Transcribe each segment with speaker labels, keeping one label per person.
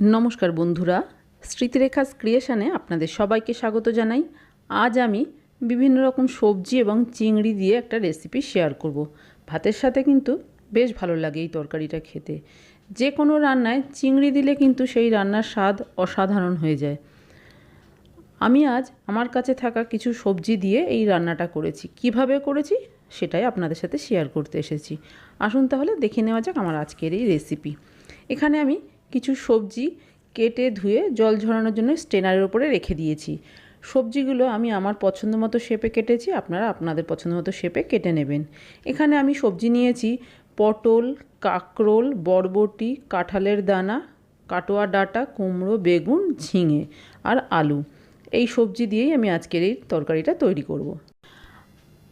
Speaker 1: নমস্কার বন্ধুরা, স্মৃতিরেখাস ক্রিয়েশনে আপনাদের সবাইকে স্বাগত জানাই। আজ আমি বিভিন্ন রকম সবজি এবং চিংড়ি দিয়ে একটা রেসিপি শেয়ার করব। ভাতের সাথে কিন্তু বেশ ভালো লাগে এই তরকারিটা খেতে। যে কোনো রান্নায় চিংড়ি দিলে কিন্তু সেই রান্নার স্বাদ অসাধারণ হয়ে যায়। আমি আজ আমার কাছে থাকা কিছু সবজি দিয়ে এই রান্নাটা করেছি। কীভাবে করেছি সেটাই আপনাদের সাথে শেয়ার করতে এসেছি। আসুন তাহলে দেখে নেওয়া যাক আমার আজকের এই রেসিপি। এখানে আমি কিছু সবজি কেটে ধুয়ে জল ঝরানোর জন্য স্টেনারের উপরে রেখে দিয়েছি। সবজিগুলো আমি আমার পছন্দ মতো শেপে কেটেছি, আপনারা আপনাদের পছন্দ মতো শেপে কেটে নেবেন। এখানে আমি সবজি নিয়েছি, পটল, কাকরোল, বরবটি, কাঁঠালের দানা, কাটোয়া ডাঁটা, কুমড়ো, বেগুন, ঝিঙে আর আলু। এই সবজি দিয়েই আমি আজকের এই তরকারিটা তৈরি করব।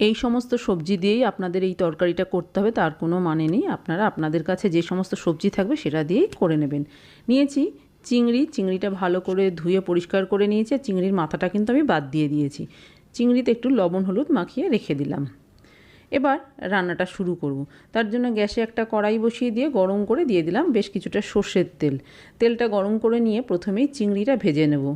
Speaker 1: এই সমস্ত সবজি দিয়েই আপনাদের এই তরকারিটা করতে হবে, তার কোনো মানে নেই। আপনারা আপনাদের কাছে যে সমস্ত সবজি থাকবে সেটা দিয়েই করে নেবেন। নিয়েছি চিংড়ি, চিংড়িটা ভালো করে ধুয়ে পরিষ্কার করে নিয়েছি, আর চিংড়ির মাথাটা কিন্তু আমি বাদ দিয়ে দিয়েছি। চিংড়িতে একটু লবণ, হলুদ মাখিয়ে রেখে দিলাম। এবার রান্নাটা শুরু করব। তার জন্য গ্যাসে একটা কড়াই বসিয়ে দিয়ে গরম করে দিয়ে দিলাম বেশ কিছুটা সর্ষের তেল। তেলটা গরম করে নিয়ে প্রথমেই চিংড়িটা ভেজে নেব।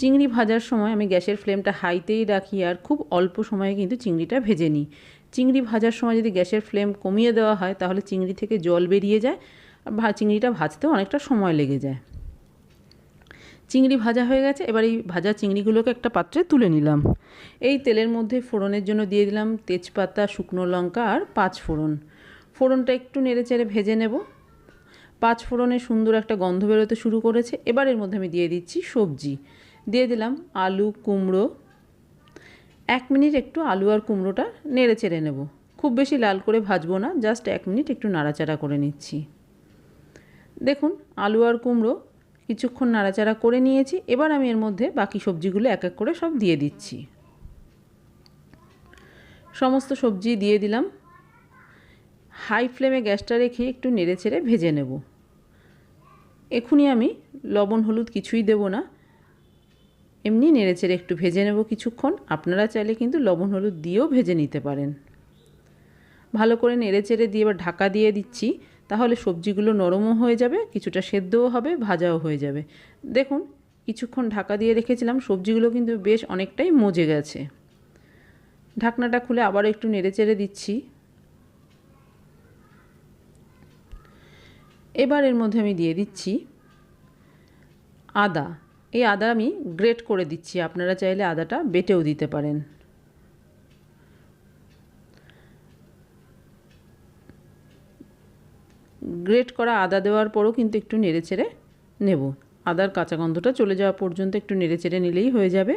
Speaker 1: চিংড়ি ভাজার সময় আমি গ্যাসের ফ্লেমটা হাইতেই রাখি আর খুব অল্প সময়ে কিন্তু চিংড়িটা ভেজে নিই। চিংড়ি ভাজার সময় যদি গ্যাসের ফ্লেম কমিয়ে দেওয়া হয়, তাহলে চিংড়ি থেকে জল বেরিয়ে যায় আর ভা চিংড়িটা ভাজতেও অনেকটা সময় লেগে যায়। চিংড়ি ভাজা হয়ে গেছে, এবার এই ভাজা চিংড়িগুলোকে একটা পাত্রে তুলে নিলাম। এই তেলের মধ্যে ফোড়নের জন্য দিয়ে দিলাম তেজপাতা, শুকনো লঙ্কা আর পাঁচ ফোড়ন। ফোড়নটা একটু নেড়ে চেড়ে ভেজে নেব। পাঁচ ফোড়নে সুন্দর একটা গন্ধ বেরোতে শুরু করেছে। এবার এর মধ্যে আমি দিয়ে দিচ্ছি সবজি। দিয়ে দিলাম আলু, কুমড়ো। এক মিনিট একটু আলু আর কুমড়োটা নেড়ে চেড়ে নেব। খুব বেশি লাল করে ভাজবো না, জাস্ট এক মিনিট একটু নাড়াচাড়া করে নিচ্ছি। দেখুন, আলু আর কুমড়ো কিছুক্ষণ নাড়াচাড়া করে নিয়েছি, এবার আমি এর মধ্যে বাকি সবজিগুলো এক এক করে সব দিয়ে দিচ্ছি। সমস্ত সবজি দিয়ে দিলাম। হাই ফ্লেমে গ্যাসটা রেখে একটু নেড়ে চেড়ে ভেজে নেব। এখনই আমি লবণ, হলুদ কিছুই দেব না এমনি নেড়েচেড়ে একটু ভেজে নেব কিছুক্ষণ। আপনারা চাইলে কিন্তু লবণ, হলুদ দিয়েও ভেজে নিতে পারেন। ভালো করে নেড়েচেড়ে দিয়ে এবার ঢাকা দিয়ে দিচ্ছি। তাহলে সবজিগুলো নরমও হয়ে যাবে, কিছুটা সেদ্ধও হবে, ভাজাও হয়ে যাবে। দেখুন, কিছুক্ষণ ঢাকা দিয়ে রেখেছিলাম, সবজিগুলো কিন্তু বেশ অনেকটাই মজে গেছে। ঢাকনাটা খুলে আবার একটু নেড়েচেড়ে দিচ্ছি। এবার এর মধ্যে আমি দিয়ে দিচ্ছি আদা। এই আদা আমি গ্রেট করে দিচ্ছি। আপনারা চাইলে আদাটা বেটেও দিতে পারেন। গ্রেট করা আদা দেওয়ার পরও কিন্তু একটু নেড়ে চেড়ে নেব। আদার কাঁচা গন্ধটা চলে যাওয়া পর্যন্ত একটু নেড়ে চেড়ে নিলেই হয়ে যাবে।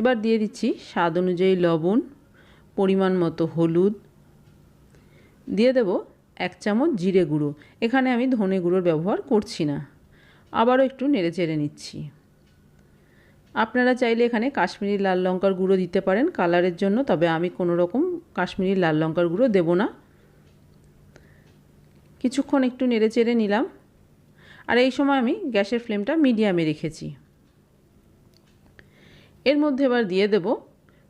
Speaker 1: এবার দিয়ে দিচ্ছি স্বাদ অনুযায়ী লবণ, পরিমাণ মতো হলুদ। দিয়ে দেব এক চামচ জিরে গুঁড়ো। এখানে আমি ধনে গুঁড়োর ব্যবহার করছি না। আবারও একটু নেড়ে চেড়ে নিচ্ছি। আপনারা চাইলে এখানে কাশ্মীরি লাল লঙ্কার গুঁড়ো দিতে পারেন কালারের জন্য, তবে আমি কোনো রকম কাশ্মীরি লাল লঙ্কার গুঁড়ো দেব না। কিছুক্ষণ একটু নেড়ে চেড়ে নিলাম। আর এই সময় আমি গ্যাসের ফ্লেমটা মিডিয়ামে রেখেছি। এর মধ্যে এবার দিয়ে দেব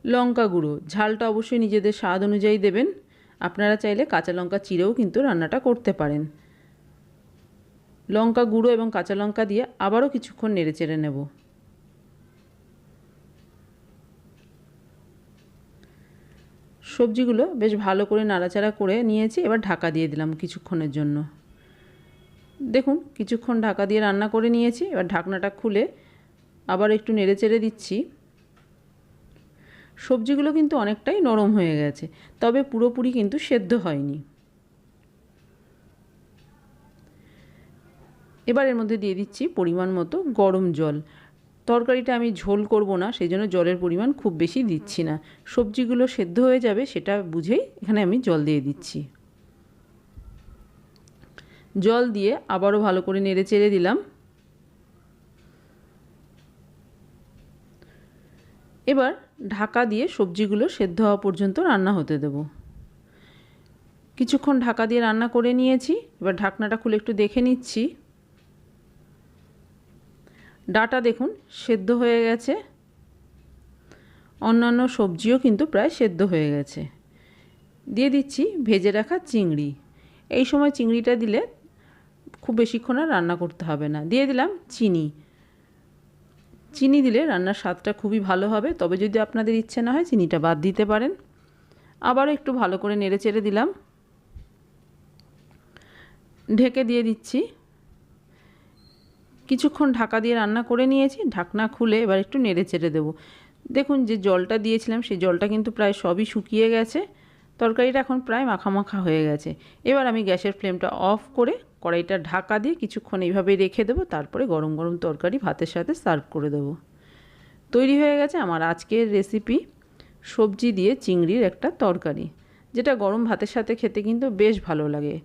Speaker 1: লঙ্কা গুঁড়ো। ঝালটা অবশ্যই নিজেদের স্বাদ অনুযায়ী দেবেন। আপনারা চাইলে কাঁচা লঙ্কা চিরেও কিন্তু রান্নাটা করতে পারেন। লঙ্কা গুঁড়ো এবং কাঁচা লঙ্কা দিয়ে আবারও কিছুক্ষণ নেড়ে চেড়ে নেব। সবজিগুলো বেশ ভালো করে নাড়াচাড়া করে নিয়েছি, এবার ঢাকা দিয়ে দিলাম কিছুক্ষণের জন্য। দেখুন, কিছুক্ষণ ঢাকা দিয়ে রান্না করে নিয়েছি, এবার ঢাকনাটা খুলে আবার একটু নেড়ে চেড়ে দিচ্ছি। সবজিগুলো কিন্তু অনেকটাই নরম হয়ে গেছে, তবে পুরোপুরি কিন্তু সেদ্ধ হয়নি। এবার এর মধ্যে দিয়ে দিচ্ছি পরিমাণ মতো গরম জল। তরকারিটা আমি ঝোল করব না সেই জন্য জলের পরিমাণ খুব বেশি দিচ্ছি না। সবজিগুলো সেদ্ধ হয়ে যাবে, সেটা বুঝেই এখানে আমি জল দিয়ে দিচ্ছি। জল দিয়ে আবারও ভালো করে নেড়ে চেড়ে দিলাম। এবার ঢাকা দিয়ে সবজিগুলো সেদ্ধ হওয়া পর্যন্ত রান্না হতে দেব। কিছুক্ষণ ঢাকা দিয়ে রান্না করে নিয়েছি, এবার ঢাকনাটা খুলে একটু দেখে নিচ্ছি। ডাটা দেখুন, সেদ্ধ হয়ে গেছে। অন্যান্য সবজিও কিন্তু প্রায় সেদ্ধ হয়ে গেছে। দিয়ে দিচ্ছি ভেজে রাখা চিংড়ি। এই সময় চিংড়িটা দিলে খুব বেশিক্ষণ আর রান্না করতে হবে না। দিয়ে দিলাম চিনি। চিনি দিলে রান্নার স্বাদটা খুবই ভালো হবে। তবে যদি আপনাদের ইচ্ছে না হয়, চিনিটা বাদ দিতে পারেন। আবারও একটু ভালো করে নেড়ে চেড়ে দিলাম। ঢেকে দিয়ে দিচ্ছি। কিছুক্ষণ ঢাকা দিয়ে রান্না করে নিয়েছি। ঢাকনা খুলে এবার একটু নেড়ে চেড়ে দেবো। দেখুন যে জলটা দিয়েছিলাম, সেই জলটা কিন্তু প্রায় সবই শুকিয়ে গেছে। তরকারিটা এখন প্রায় মাখা মাখা হয়ে গেছে। এবার আমি গ্যাসের ফ্লেমটা অফ করে কড়াইটা ঢাকা দিয়ে কিছুক্ষণ এইভাবে রেখে দেবো, তারপরে গরম গরম তরকারি ভাতের সাথে সার্ভ করে দেবো। তৈরি হয়ে গেছে আমার আজকের রেসিপি, সবজি দিয়ে চিংড়ির একটা তরকারি, যেটা গরম ভাতের সাথে খেতে কিন্তু বেশ ভালো লাগে।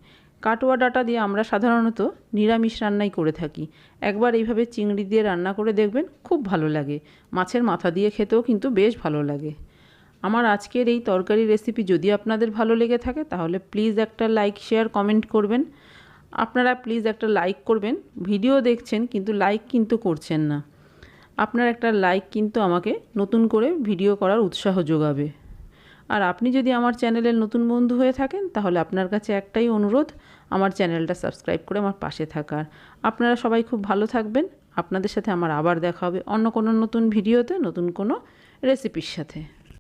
Speaker 1: কাটোয়া ডাটা দিয়ে আমরা সাধারণত নিরামিষ রান্নাই করে থাকি। একবার এইভাবে চিংড়ি দিয়ে রান্না করে দেখবেন খুব ভালো লাগে। মাছের মাথা দিয়ে খেতেও কিন্তু বেশ ভালো লাগে। আমার আজকের এই তরকারি রেসিপি যদি আপনাদের ভালো লেগে থাকে, তাহলে প্লিজ একটা লাইক শেয়ার কমেন্ট করবেন। আপনারা প্লিজ একটা লাইক করবেন। ভিডিও দেখছেন কিন্তু লাইক কিন্তু করছেন না। আপনার একটা লাইক কিন্তু আমাকে নতুন করে ভিডিও করার উৎসাহ যোগাবে। আর আপনি যদি আমার চ্যানেলের নতুন বন্ধু হয়ে থাকেন, তাহলে আপনার কাছে একটাই অনুরোধ, আমার চ্যানেলটা সাবস্ক্রাইব করে আমার পাশে থাকার। আপনারা সবাই খুব ভালো থাকবেন। আপনাদের সাথে আমার আবার দেখা হবে অন্য কোনো নতুন ভিডিওতে নতুন কোনো রেসিপির সাথে।